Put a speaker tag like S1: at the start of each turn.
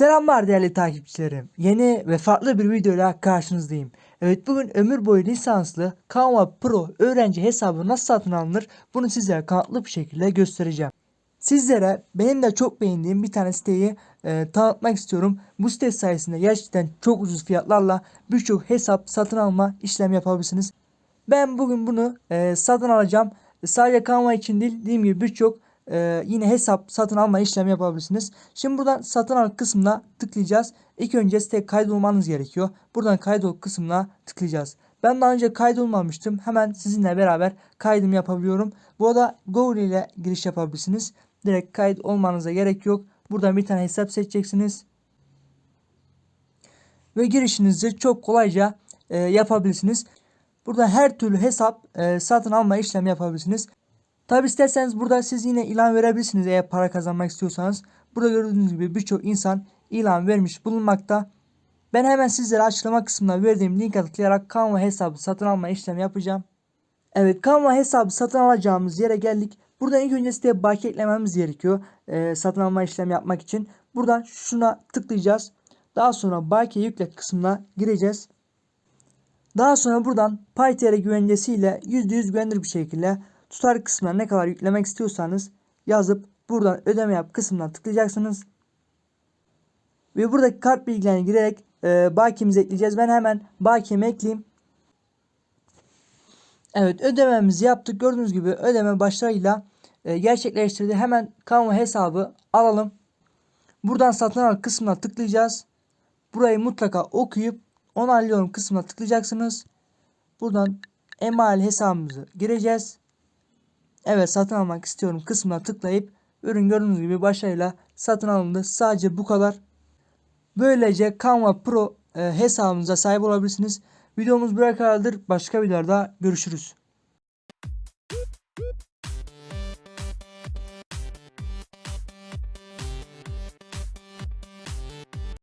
S1: Selamlar değerli takipçilerim. Yeni ve farklı bir videoyla karşınızdayım. Evet bugün ömür boyu lisanslı Canva Pro öğrenci hesabı nasıl satın alınır bunu sizlere kanıtlı bir şekilde göstereceğim. Sizlere benim de çok beğendiğim bir tane siteyi e, tanıtmak istiyorum. Bu site sayesinde gerçekten çok ucuz fiyatlarla birçok hesap satın alma işlem yapabilirsiniz. Ben bugün bunu e, satın alacağım. Sadece Canva için değil dediğim gibi birçok e, yine hesap satın alma işlemi yapabilirsiniz. Şimdi buradan satın al kısmına tıklayacağız. İlk önce siteye kaydolmanız gerekiyor. Buradan kaydol kısmına tıklayacağız. Ben daha önce kaydolmamıştım. Hemen sizinle beraber kaydım yapabiliyorum. Bu arada Google ile giriş yapabilirsiniz. Direkt kayıt olmanıza gerek yok. Buradan bir tane hesap seçeceksiniz. Ve girişinizi çok kolayca e, yapabilirsiniz. Burada her türlü hesap e, satın alma işlemi yapabilirsiniz. Tabi isterseniz burada siz yine ilan verebilirsiniz eğer para kazanmak istiyorsanız. Burada gördüğünüz gibi birçok insan ilan vermiş bulunmakta. Ben hemen sizlere açıklama kısmına verdiğim linke tıklayarak Canva hesabı satın alma işlemi yapacağım. Evet Canva hesabı satın alacağımız yere geldik. Buradan ilk önce siteye bakiye eklememiz gerekiyor. e, satın alma işlemi yapmak için. Buradan şuna tıklayacağız. Daha sonra bakiye yükle kısmına gireceğiz. Daha sonra buradan PyTR güvencesiyle %100 güvenilir bir şekilde tutar kısmına ne kadar yüklemek istiyorsanız yazıp buradan ödeme yap kısmına tıklayacaksınız. Ve buradaki kart bilgilerini girerek e, bakiyemizi ekleyeceğiz. Ben hemen bakiyemi ekleyeyim. Evet ödememizi yaptık. Gördüğünüz gibi ödeme başlarıyla e, gerçekleştirdi. Hemen Canva hesabı alalım. Buradan satın al kısmına tıklayacağız. Burayı mutlaka okuyup onaylıyorum kısmına tıklayacaksınız. Buradan email hesabımızı gireceğiz evet satın almak istiyorum kısmına tıklayıp ürün gördüğünüz gibi başarıyla satın alındı. Sadece bu kadar. Böylece Canva Pro e, hesabınıza sahip olabilirsiniz. Videomuz buraya kadardır. Başka videolarda görüşürüz.